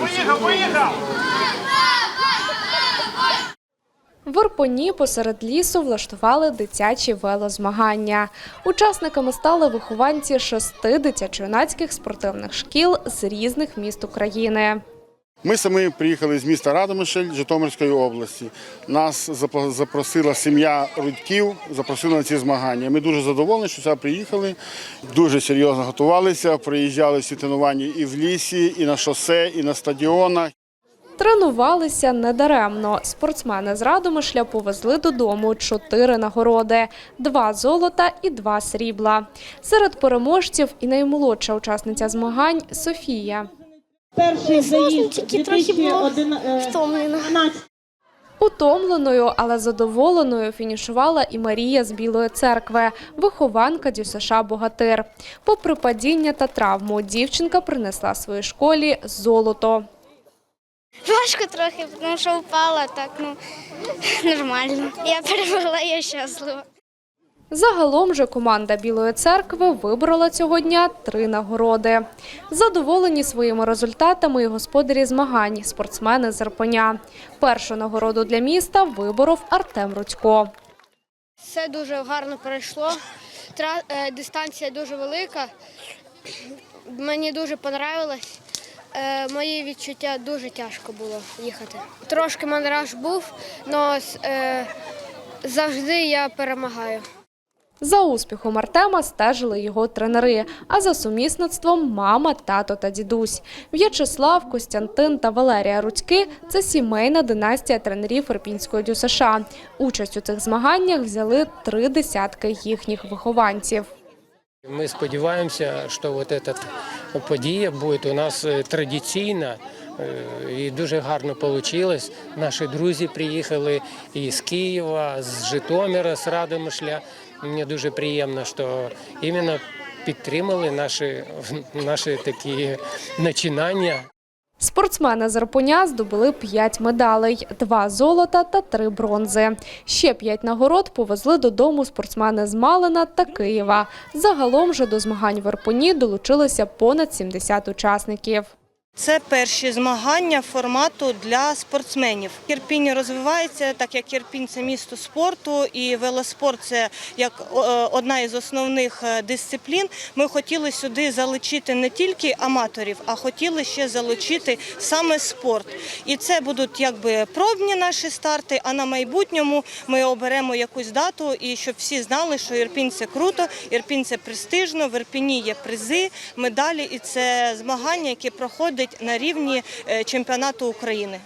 Поїхав, поїхав! В Орпоні посеред лісу влаштували дитячі велозмагання. Учасниками стали вихованці шести дитячо-юнацьких спортивних шкіл з різних міст України. Ми самі приїхали з міста Радомишль Житомирської області. Нас запро- запросила сім'я Рудьків, запросила на ці змагання. Ми дуже задоволені, що сюди приїхали. Дуже серйозно готувалися. Приїжджали всі тренування і в лісі, і на шосе, і на стадіонах. Тренувалися недаремно. Спортсмени з Радомишля повезли додому чотири нагороди: два золота і два срібла. Серед переможців і наймолодша учасниця змагань Софія. Перший заїзд тільки трохи було 2012 втомлена. Утомленою, але задоволеною фінішувала і Марія з Білої церкви, вихованка ДЮСШ «Богатир». Попри падіння та травму, дівчинка принесла своїй школі золото. Важко трохи, тому що впала так, ну нормально. Я перемогла, я щаслива. Загалом же команда Білої церкви виборола цього дня три нагороди. Задоволені своїми результатами і господарі змагань, спортсмени з Ірпеня. Першу нагороду для міста виборов Артем Рудько. Все дуже гарно пройшло. Е, Дистанція дуже велика. Мені дуже понравилось. Е, Мої відчуття дуже тяжко було їхати. Трошки мандраж був, але завжди я перемагаю. За успіхом Артема стежили його тренери, а за сумісництвом мама, тато та дідусь. В'ячеслав, Костянтин та Валерія Рудьки – це сімейна династія тренерів Ірпінської ДЮСШ. Участь у цих змаганнях взяли три десятки їхніх вихованців. Ми сподіваємося, що от ця подія буде у нас е, традиційна е, і дуже гарно вийшло. Наші друзі приїхали і з Києва, з Житомира, з Радомишля. Мені дуже приємно, що іменно підтримали наші, наші такі начинання. Спортсмени з Ірпеня здобули п'ять медалей, два золота та три бронзи. Ще п'ять нагород повезли додому спортсмени з Малина та Києва. Загалом же до змагань в Ірпені долучилися понад 70 учасників. Це перші змагання формату для спортсменів. Ірпінь розвивається, так як Ірпінь – це місто спорту, і велоспорт це як одна із основних е, дисциплін. Ми хотіли сюди залучити не тільки аматорів, а хотіли ще залучити саме спорт. І це будуть якби пробні наші старти. А на майбутньому ми оберемо якусь дату, і щоб всі знали, що Ірпінь це круто, Ірпінь це престижно, в Ірпіні є призи, медалі, і це змагання, які проходять на рівні е, чемпіонату України.